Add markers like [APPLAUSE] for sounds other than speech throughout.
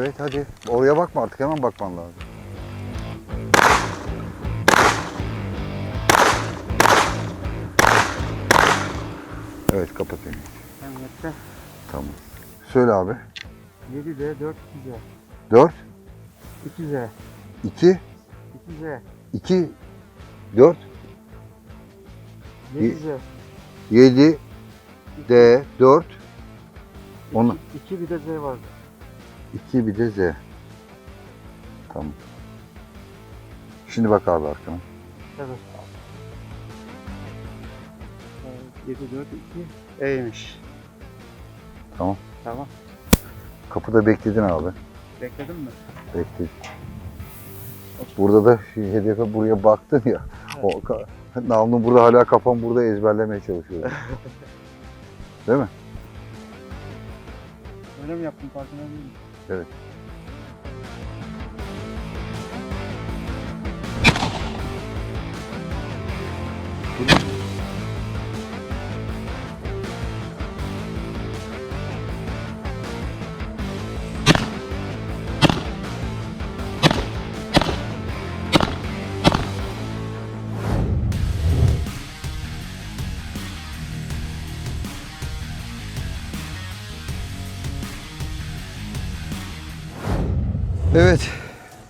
Evet hadi. Oraya bakma artık hemen bakman lazım. Evet kapatayım. Emniyette Tamam. Söyle abi. 7D 4 2Z. 4, 2Z. 2, 2Z. 2, 4, 7Z. 7, D, 4, Onu- 2 bir de Z vardı. 2 bir de Z. Tamam. Şimdi bak abi arkana. Evet. 7 4 2 E'ymiş. Tamam. Tamam. Kapıda bekledin abi. Bekledin mi? Bekledin. Burada da hedefe buraya baktın ya. O ka- namlum burada hala kafam burada ezberlemeye çalışıyor. [LAUGHS] Değil mi? Öyle mi yaptın farkında değilim. Evet.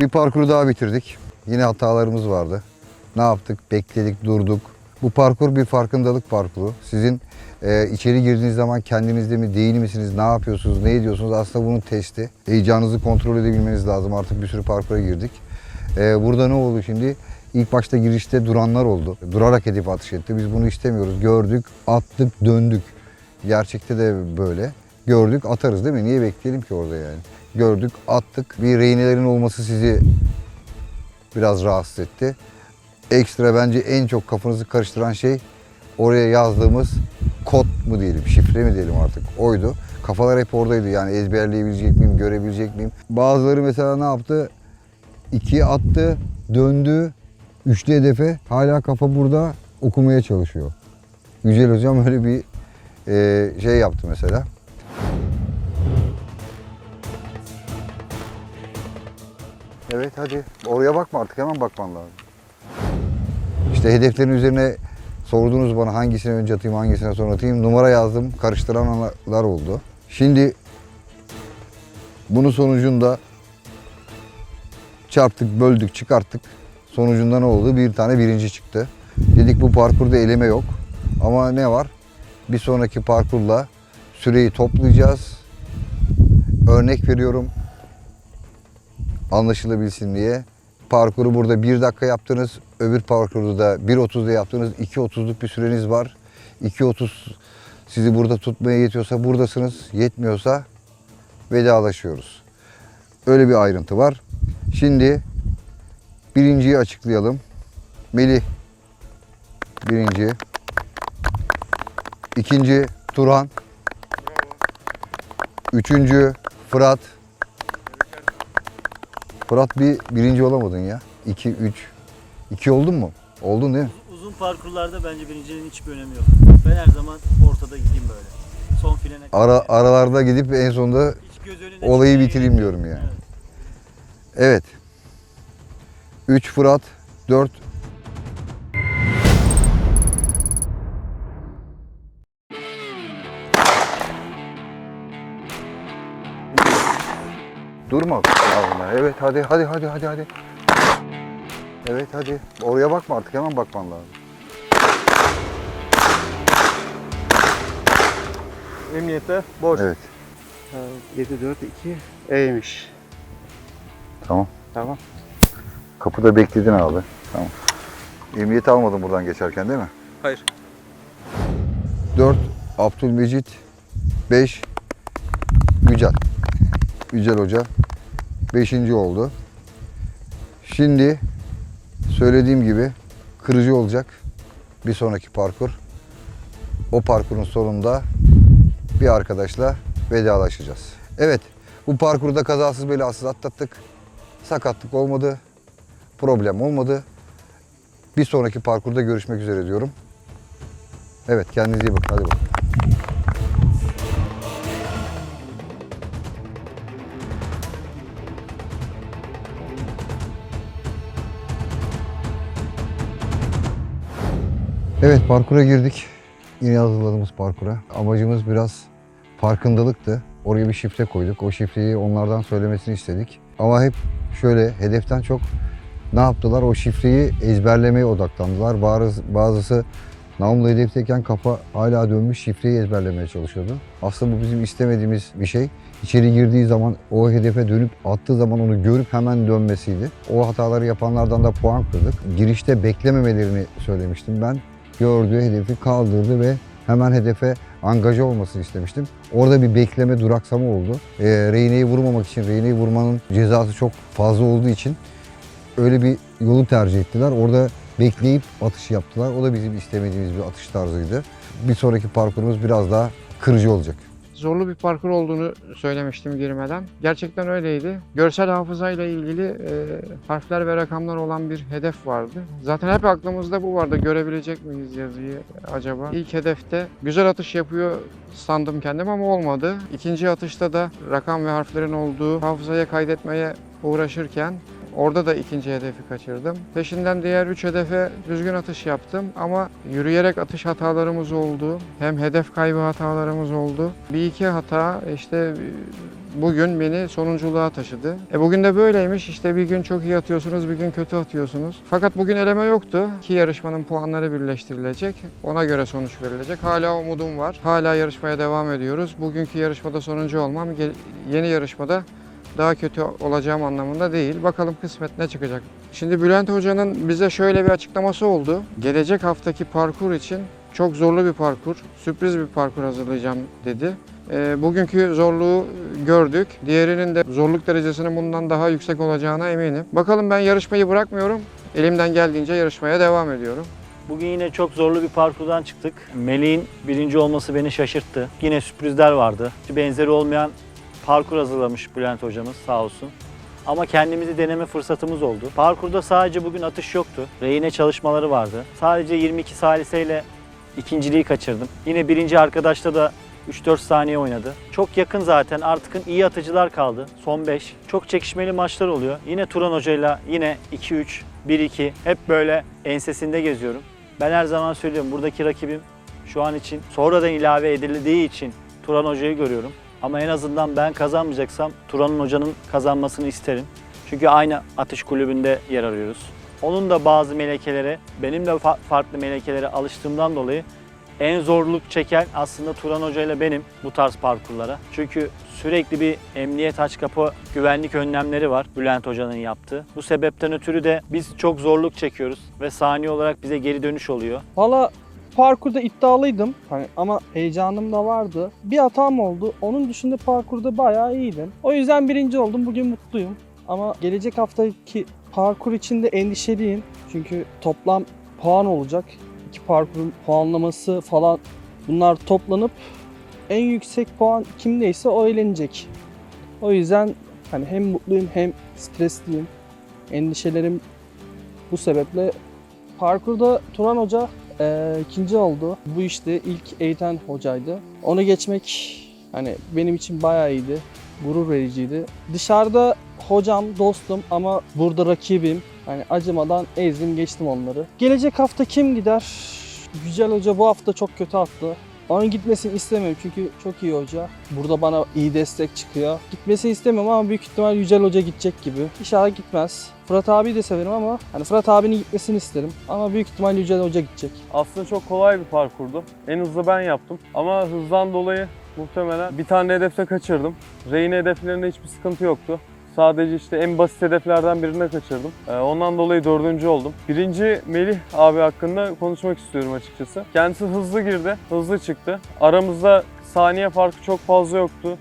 Bir parkuru daha bitirdik. Yine hatalarımız vardı. Ne yaptık? Bekledik, durduk. Bu parkur bir farkındalık parkuru. Sizin e, içeri girdiğiniz zaman kendinizde mi değil misiniz, ne yapıyorsunuz, ne ediyorsunuz aslında bunun testi. Heyecanınızı kontrol edebilmeniz lazım. Artık bir sürü parkura girdik. E, burada ne oldu şimdi? İlk başta girişte duranlar oldu. Durarak hedef atış etti. Biz bunu istemiyoruz. Gördük, attık, döndük. Gerçekte de böyle. Gördük, atarız değil mi? Niye bekleyelim ki orada yani? Gördük, attık. Bir rehinelerin olması sizi biraz rahatsız etti. Ekstra bence en çok kafanızı karıştıran şey oraya yazdığımız kod mu diyelim, şifre mi diyelim artık oydu. Kafalar hep oradaydı yani ezberleyebilecek miyim, görebilecek miyim? Bazıları mesela ne yaptı? İkiye attı, döndü, üçlü hedefe hala kafa burada okumaya çalışıyor. Yücel Hocam öyle bir e, şey yaptı mesela. Evet hadi. Oraya bakma artık hemen bakman lazım. İşte hedeflerin üzerine sordunuz bana hangisini önce atayım hangisine sonra atayım. Numara yazdım. Karıştıranlar oldu. Şimdi bunun sonucunda çarptık, böldük, çıkarttık. Sonucunda ne oldu? Bir tane birinci çıktı. Dedik bu parkurda eleme yok. Ama ne var? Bir sonraki parkurla süreyi toplayacağız. Örnek veriyorum anlaşılabilsin diye. Parkuru burada 1 dakika yaptınız. Öbür parkuru da 1.30'da yaptınız. 2.30'luk bir süreniz var. 2.30 sizi burada tutmaya yetiyorsa buradasınız. Yetmiyorsa vedalaşıyoruz. Öyle bir ayrıntı var. Şimdi birinciyi açıklayalım. Melih birinci. İkinci Turhan. Üçüncü Fırat. Fırat bir birinci olamadın ya. 2 3 2 oldun mu? Oldun değil mi? Uzun parkurlarda bence birinciliğin hiçbir önemi yok. Ben her zaman ortada gideyim böyle. Son filene kadar. Ara aralarda gidip en sonunda Hiç göz önüne olayı çıkmaya bitireyim gerek yok. diyorum yani. Evet. evet. 3 Fırat, 4 Durma. Allah. Evet hadi hadi hadi hadi hadi. Evet hadi. Oraya bakma artık hemen bakman lazım. Emniyette boş. Evet. 7 4 2 E'ymiş. Tamam. Tamam. Kapıda bekledin abi. Tamam. Emniyet almadın buradan geçerken değil mi? Hayır. 4 Abdülmecit 5 Yücel. Yücel Hoca 5. oldu. Şimdi söylediğim gibi kırıcı olacak bir sonraki parkur. O parkurun sonunda bir arkadaşla vedalaşacağız. Evet bu parkurda kazasız belasız atlattık. Sakatlık olmadı. Problem olmadı. Bir sonraki parkurda görüşmek üzere diyorum. Evet kendinize iyi bakın. Hadi bakalım. Evet parkura girdik. Yine hazırladığımız parkura. Amacımız biraz farkındalıktı. Oraya bir şifre koyduk. O şifreyi onlardan söylemesini istedik. Ama hep şöyle hedeften çok ne yaptılar? O şifreyi ezberlemeye odaklandılar. Bazı, bazısı namlu hedefteyken kafa hala dönmüş şifreyi ezberlemeye çalışıyordu. Aslında bu bizim istemediğimiz bir şey. İçeri girdiği zaman o hedefe dönüp attığı zaman onu görüp hemen dönmesiydi. O hataları yapanlardan da puan kırdık. Girişte beklememelerini söylemiştim ben. Gördüğü hedefi kaldırdı ve hemen hedefe angaja olmasını istemiştim. Orada bir bekleme, duraksama oldu. E, Reyne'yi vurmamak için, Reyne'yi vurmanın cezası çok fazla olduğu için öyle bir yolu tercih ettiler. Orada bekleyip atış yaptılar. O da bizim istemediğimiz bir atış tarzıydı. Bir sonraki parkurumuz biraz daha kırıcı olacak. Zorlu bir parkur olduğunu söylemiştim girmeden. Gerçekten öyleydi. Görsel hafızayla ilgili e, harfler ve rakamlar olan bir hedef vardı. Zaten hep aklımızda bu vardı. Görebilecek miyiz yazıyı acaba? İlk hedefte güzel atış yapıyor sandım kendim ama olmadı. İkinci atışta da rakam ve harflerin olduğu hafızaya kaydetmeye uğraşırken Orada da ikinci hedefi kaçırdım. Peşinden diğer üç hedefe düzgün atış yaptım ama yürüyerek atış hatalarımız oldu. Hem hedef kaybı hatalarımız oldu. Bir iki hata işte bugün beni sonunculuğa taşıdı. E bugün de böyleymiş. İşte bir gün çok iyi atıyorsunuz, bir gün kötü atıyorsunuz. Fakat bugün eleme yoktu. İki yarışmanın puanları birleştirilecek. Ona göre sonuç verilecek. Hala umudum var. Hala yarışmaya devam ediyoruz. Bugünkü yarışmada sonuncu olmam yeni yarışmada daha kötü olacağım anlamında değil. Bakalım kısmet ne çıkacak. Şimdi Bülent Hoca'nın bize şöyle bir açıklaması oldu. Gelecek haftaki parkur için çok zorlu bir parkur, sürpriz bir parkur hazırlayacağım dedi. E, bugünkü zorluğu gördük. Diğerinin de zorluk derecesinin bundan daha yüksek olacağına eminim. Bakalım ben yarışmayı bırakmıyorum. Elimden geldiğince yarışmaya devam ediyorum. Bugün yine çok zorlu bir parkurdan çıktık. Melih'in birinci olması beni şaşırttı. Yine sürprizler vardı. Benzeri olmayan parkur hazırlamış Bülent hocamız sağ olsun. Ama kendimizi deneme fırsatımız oldu. Parkurda sadece bugün atış yoktu. Rehine çalışmaları vardı. Sadece 22 saliseyle ikinciliği kaçırdım. Yine birinci arkadaşta da 3-4 saniye oynadı. Çok yakın zaten. Artık iyi atıcılar kaldı. Son 5. Çok çekişmeli maçlar oluyor. Yine Turan Hoca'yla yine 2-3, 1-2 hep böyle ensesinde geziyorum. Ben her zaman söylüyorum buradaki rakibim şu an için sonradan ilave edildiği için Turan Hoca'yı görüyorum. Ama en azından ben kazanmayacaksam Turan Hoca'nın kazanmasını isterim. Çünkü aynı atış kulübünde yer arıyoruz. Onun da bazı melekelere, benim de fa- farklı melekelere alıştığımdan dolayı en zorluk çeken aslında Turan Hoca ile benim bu tarz parkurlara. Çünkü sürekli bir emniyet aç kapı güvenlik önlemleri var Bülent Hoca'nın yaptığı. Bu sebepten ötürü de biz çok zorluk çekiyoruz ve saniye olarak bize geri dönüş oluyor. Valla parkurda iddialıydım hani ama heyecanım da vardı. Bir hatam oldu. Onun dışında parkurda bayağı iyiydim. O yüzden birinci oldum. Bugün mutluyum. Ama gelecek haftaki parkur içinde endişeliyim. Çünkü toplam puan olacak. İki parkurun puanlaması falan bunlar toplanıp en yüksek puan kimdeyse o eğlenecek. O yüzden hani hem mutluyum hem stresliyim. Endişelerim bu sebeple parkurda Turan Hoca ee, ikinci oldu. Bu işte ilk eğiten hocaydı. Onu geçmek hani benim için bayağı iyiydi. Gurur vericiydi. Dışarıda hocam, dostum ama burada rakibim. Hani acımadan ezdim geçtim onları. Gelecek hafta kim gider? Yücel Hoca bu hafta çok kötü attı. Onun gitmesini istemiyorum çünkü çok iyi hoca. Burada bana iyi destek çıkıyor. Gitmesini istemiyorum ama büyük ihtimal Yücel Hoca gidecek gibi. İnşallah gitmez. Fırat abi de severim ama hani Fırat abinin gitmesini isterim. Ama büyük ihtimal Yücel Hoca gidecek. Aslında çok kolay bir parkurdu. En hızlı ben yaptım. Ama hızdan dolayı muhtemelen bir tane hedefte kaçırdım. Reyne hedeflerinde hiçbir sıkıntı yoktu. Sadece işte en basit hedeflerden birine kaçırdım. Ee, ondan dolayı dördüncü oldum. Birinci Melih abi hakkında konuşmak istiyorum açıkçası. Kendisi hızlı girdi, hızlı çıktı. Aramızda saniye farkı çok fazla yoktu.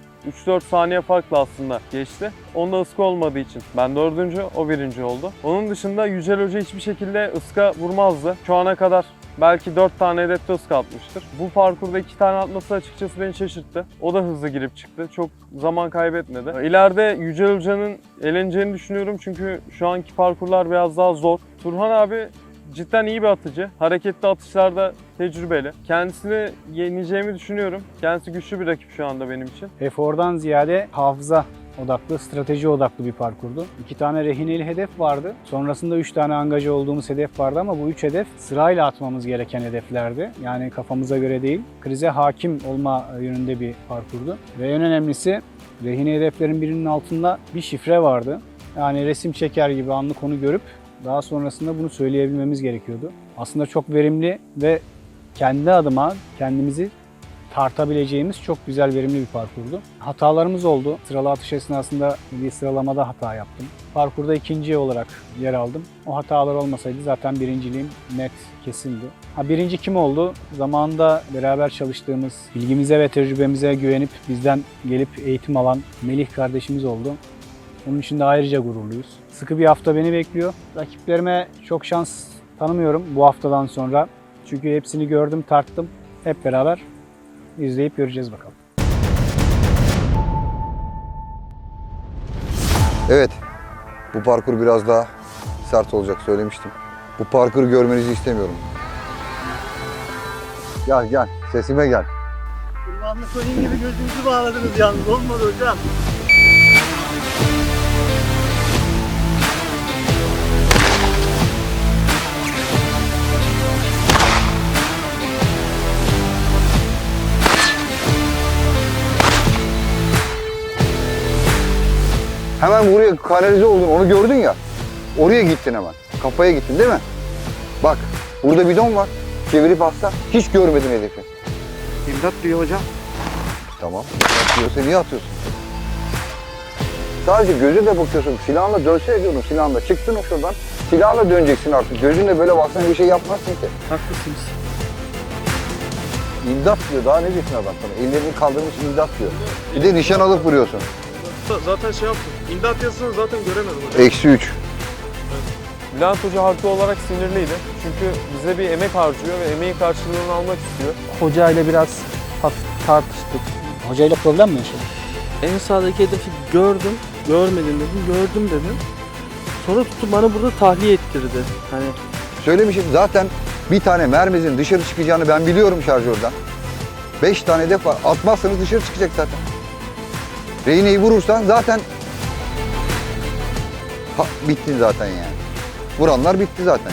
3-4 saniye farkla aslında geçti. Onda ıska olmadığı için ben dördüncü, o birinci oldu. Onun dışında Yücel Hoca hiçbir şekilde ıska vurmazdı. Şu ana kadar belki 4 tane hedefte ıska atmıştır. Bu parkurda 2 tane atması açıkçası beni şaşırttı. O da hızlı girip çıktı. Çok zaman kaybetmedi. İleride Yücel Hoca'nın eleneceğini düşünüyorum çünkü şu anki parkurlar biraz daha zor. Turhan abi cidden iyi bir atıcı. Hareketli atışlarda tecrübeli. Kendisini yeneceğimi düşünüyorum. Kendisi güçlü bir rakip şu anda benim için. Efordan ziyade hafıza odaklı, strateji odaklı bir parkurdu. İki tane rehineli hedef vardı. Sonrasında üç tane angaja olduğumuz hedef vardı ama bu üç hedef sırayla atmamız gereken hedeflerdi. Yani kafamıza göre değil, krize hakim olma yönünde bir parkurdu. Ve en önemlisi rehine hedeflerin birinin altında bir şifre vardı. Yani resim çeker gibi anlık onu görüp daha sonrasında bunu söyleyebilmemiz gerekiyordu. Aslında çok verimli ve kendi adıma kendimizi tartabileceğimiz çok güzel verimli bir parkurdu. Hatalarımız oldu. Sıralı atış esnasında bir sıralamada hata yaptım. Parkurda ikinci olarak yer aldım. O hatalar olmasaydı zaten birinciliğim net kesindi. Ha, birinci kim oldu? Zamanında beraber çalıştığımız, bilgimize ve tecrübemize güvenip bizden gelip eğitim alan Melih kardeşimiz oldu. Onun için de ayrıca gururluyuz. Sıkı bir hafta beni bekliyor. Rakiplerime çok şans tanımıyorum bu haftadan sonra. Çünkü hepsini gördüm, tarttım. Hep beraber izleyip göreceğiz bakalım. Evet. Bu parkur biraz daha sert olacak söylemiştim. Bu parkuru görmenizi istemiyorum. Gel gel. Sesime gel. Kullanma Sonin gibi gözünüzü bağladınız yalnız. Olmadı hocam. Hemen buraya kanalize oldun. Onu gördün ya. Oraya gittin hemen. Kafaya gittin değil mi? Bak. Burada bidon var. Çevirip atsa hiç görmedin hedefi. İmdat diyor hocam. Tamam. Atıyorsa niye atıyorsun? Sadece gözünle bakıyorsun. Silahla dönsene diyorum silahla. Çıktın o şuradan. Silahla döneceksin artık. Gözünle böyle baksan bir şey yapmazsın ki. Haklısınız. İmdat diyor. Daha ne diyorsun adam sana? Ellerini kaldırmış imdat diyor. Bir de nişan alıp vuruyorsun. Zaten şey yaptım. İmdat yazısını zaten göremedim hocam. Eksi üç. Bülent Hoca haklı olarak sinirliydi. Çünkü bize bir emek harcıyor ve emeğin karşılığını almak istiyor. Hoca ile biraz hafif tartıştık. Hocayla problem mi yaşadın? En sağdaki hedefi gördüm, görmedim dedim, gördüm dedim. Sonra tutup bana burada tahliye ettirdi. Hani Söylemişim zaten bir tane mermizin dışarı çıkacağını ben biliyorum şarjörden. Beş tane hedef var. Atmazsanız dışarı çıkacak zaten. Rehineyi vurursan zaten ha, bitti zaten yani. Vuranlar bitti zaten.